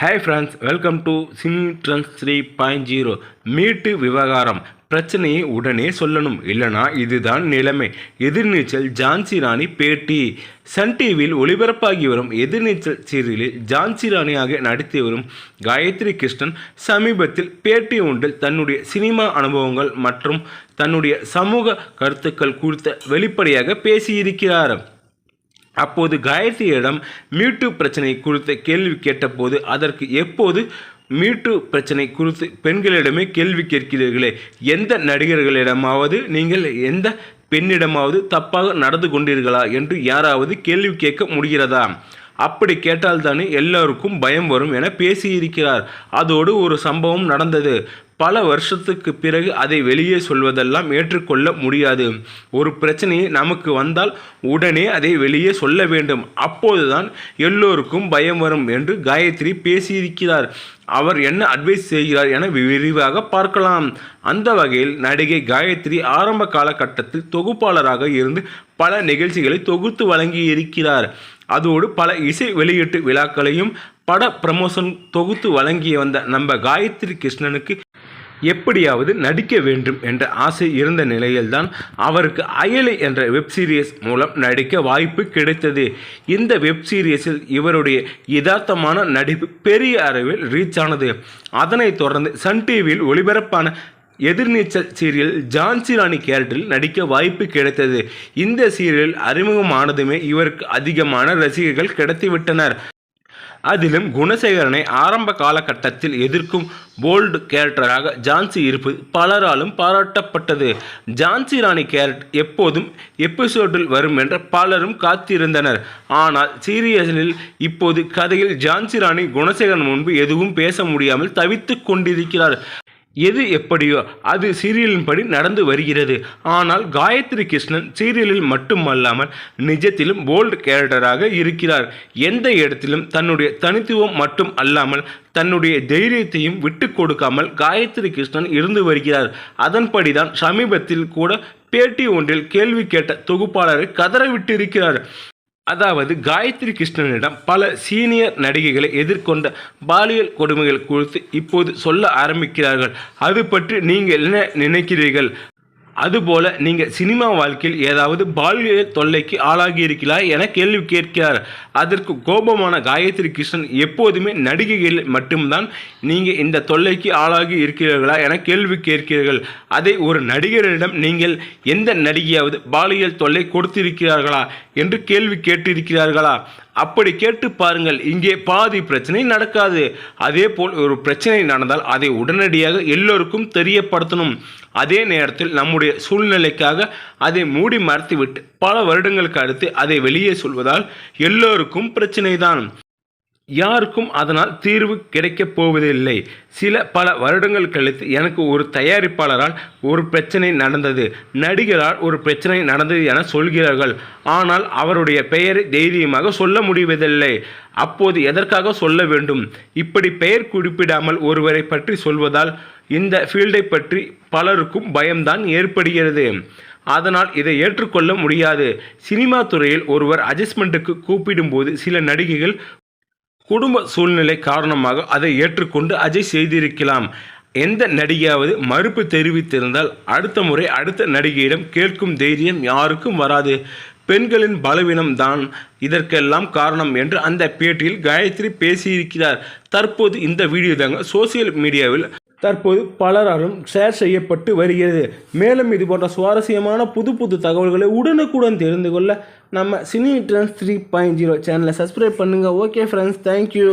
Hi friends welcome to cine trends three point zero me too விவகாரம். பிரச்சனையை உடனே சொல்லணும். இல்லைனா இதுதான் நிலைமை. எதிர்நீச்சல் ஜான்சி ராணி பேட்டி. சன் டிவியில் ஒளிபரப்பாகி வரும் எதிர்நீச்சல் சீரியலில் ஜான்சி ராணியாக நடித்து வரும் காயத்ரி கிருஷ்ணன் சமீபத்தில் பேட்டி ஒன்றில் தன்னுடைய சினிமா அனுபவங்கள் மற்றும் தன்னுடைய சமூக கருத்துக்கள் குறித்த வெளிப்படையாக பேசியிருக்கிறார். அப்போது காயத்ரியிடம் மீட்டு பிரச்சனை குறித்த கேள்வி கேட்டபோது அதற்கு எப்போது மீட்டு பிரச்சனை குறித்து பெண்களிடமே கேள்வி கேட்கிறீர்களே? எந்த நடிகர்களிடமாவது நீங்கள் எந்த பெண்ணிடமாவது தப்பாக நடந்து கொண்டீர்களா என்று யாராவது கேள்வி கேட்க முடிகிறதா? அப்படி கேட்டால்தானே எல்லோருக்கும் பயம் வரும் என பேசியிருக்கிறார். அதோடு ஒரு சம்பவம் நடந்தது. பல வருஷத்துக்கு பிறகு அதை வெளியே சொல்வதெல்லாம் ஏற்றுக்கொள்ள முடியாது. ஒரு பிரச்சனையை நமக்கு வந்தால் உடனே அதை வெளியே சொல்ல வேண்டும். அப்போதுதான் எல்லோருக்கும் பயம் வரும் என்று காயத்ரி பேசியிருக்கிறார். அவர் என்ன அட்வைஸ் செய்கிறார் என விரிவாக பார்க்கலாம். அந்த வகையில் நடிகை காயத்ரி ஆரம்ப காலகட்டத்தில் தொகுப்பாளராக இருந்து பல நிகழ்ச்சிகளை தொகுத்து வழங்கி இருக்கிறார் அதோடு பல இசை வெளியீட்டு விழாக்களையும் பட ப்ரமோஷன் தொகுத்து வழங்கி வந்த நம்ம காயத்ரி கிருஷ்ணனுக்கு எப்படியாவது நடிக்க வேண்டும் என்ற ஆசை இருந்த நிலையில்தான் அவருக்கு அயலி என்ற வெப் சீரியஸ் மூலம் நடிக்க வாய்ப்பு கிடைத்தது. இந்த வெப் சீரியஸில் இவருடைய யதார்த்தமான நடிப்பு பெரிய அளவில் ரீச் ஆனது. அதனைத் தொடர்ந்து சன் டிவியில் ஒளிபரப்பான எதிர்நீச்சல் சீரியல் ஜான்சி ராணி கேரக்டரில் நடிக்க வாய்ப்பு கிடைத்தது. இந்த சீரியல் அறிமுகமானதுமே இவருக்கு அதிகமான ரசிகர்கள் கிடைத்துவிட்டனர். அதிலும் குணசேகரனை ஆரம்ப காலகட்டத்தில் எதிர்க்கும் போல்டு கேரக்டராக ஜான்சி இருப்பது பலராலும் பாராட்டப்பட்டது. ஜான்சி ராணி கேரக்ட் எப்போதும் எபிசோடில் வரும் என்ற பலரும் காத்திருந்தனர். ஆனால் சீரியஸில் இப்போது கதையில் ஜான்சி ராணி குணசேகரன் முன்பு எதுவும் பேச முடியாமல் தவித்துக் கொண்டிருக்கிறார். எது எப்படியோ அது சீரியலின்படி நடந்து வருகிறது. ஆனால் காயத்ரி கிருஷ்ணன் சீரியலில் மட்டுமல்லாமல் நிஜத்திலும் போல்டு கேரக்டராக இருக்கிறார். எந்த இடத்திலும் தன்னுடைய தனித்துவம் மட்டும் அல்லாமல் தன்னுடைய தைரியத்தையும் விட்டு கொடுக்காமல் காயத்ரி கிருஷ்ணன் இருந்து வருகிறார். அதன்படிதான் சமீபத்தில் கூட பேட்டி ஒன்றில் கேள்வி கேட்ட தொகுப்பாளரை கதறவிட்டிருக்கிறார் அதாவது காயத்ரி கிருஷ்ணனிடம் பல சீனியர் நடிகைகளை எதிர்கொண்ட பாலியல் கொடுமைகள் குறித்து இப்போது சொல்ல ஆரம்பிக்கிறார்கள். அது பற்றி நீங்கள் என்ன நினைக்கிறீர்கள்? அதுபோல நீங்கள் சினிமா வாழ்க்கையில் ஏதாவது பாலியல் தொல்லைக்கு ஆளாகி இருக்கிறா என கேள்வி கேட்கிறார். அதற்கு கோபமான காயத்ரி கிருஷ்ணன் எப்போதுமே நடிகைகள் மட்டும்தான் நீங்கள் இந்த தொல்லைக்கு ஆளாகி இருக்கிறீர்களா என கேள்வி கேட்கிறீர்கள். அதை ஒரு நடிகரிடம் நீங்கள் எந்த நடிகையாவது பாலியல் தொல்லை கொடுத்திருக்கிறார்களா என்று கேள்வி கேட்டிருக்கிறார்களா? அப்படி கேட்டு பாருங்கள் இங்கே பாதி பிரச்சனை நடக்காது. அதே போல் ஒரு பிரச்சனை நடந்தால் அதை உடனடியாக எல்லோருக்கும் தெரியப்படுத்தணும். அதே நேரத்தில் நம்முடைய சூழ்நிலைக்காக அதை மூடி மறைத்துவிட்டு பல வருடங்களுக்கு அடுத்து அதை வெளியே சொல்வதால் எல்லோருக்கும் பிரச்சனை தான் யாருக்கும் அதனால் தீர்வு கிடைக்கப் போவதில்லை. சில பல வருடங்கள் கழித்து எனக்கு ஒரு தயாரிப்பாளரால் ஒரு பிரச்சனை நடந்தது. நடிகரால் ஒரு பிரச்சனை நடந்தது என சொல்கிறார்கள். ஆனால் அவருடைய பெயரை தைரியமாக சொல்ல முடிவதில்லை. அப்போது எதற்காக சொல்ல வேண்டும்? இப்படி பெயர் குறிப்பிடாமல் ஒருவரை பற்றி சொல்வதால் இந்த ஃபீல்டை பற்றி பலருக்கும் பயம்தான் ஏற்படுகிறது. அதனால் இதை ஏற்றுக்கொள்ள முடியாது. சினிமா துறையில் ஒருவர் அட்ஜஸ்ட்மெண்ட்டுக்கு கூப்பிடும்போது சில நடிகைகள் குடும்ப சூழ்நிலை காரணமாக அதை ஏற்றுக்கொண்டு அஜய் செய்திருக்கலாம். எந்த நடிகையாவது மறுப்பு தெரிவித்திருந்தால் அடுத்த முறை அடுத்த நடிகையிடம் கேட்கும் தைரியம் யாருக்கும் வராது. பெண்களின் பலவீனம் தான் இதற்கெல்லாம் காரணம் என்று அந்த பேட்டியில் காயத்ரி பேசியிருக்கிறார். தற்போது இந்த வீடியோ தாங்க சோசியல் மீடியாவில் தற்போது பலராலும் ஷேர் செய்யப்பட்டு வருகிறது. மேலும் இது போன்ற சுவாரஸ்யமான புது புது தகவல்களை உடனுக்குடன் தெரிந்து கொள்ள நம்ம cine trends three point zero சேனலை சப்ஸ்கிரைப் பண்ணுங்கள் ஓகே ஃப்ரெண்ட்ஸ் தேங்க்யூ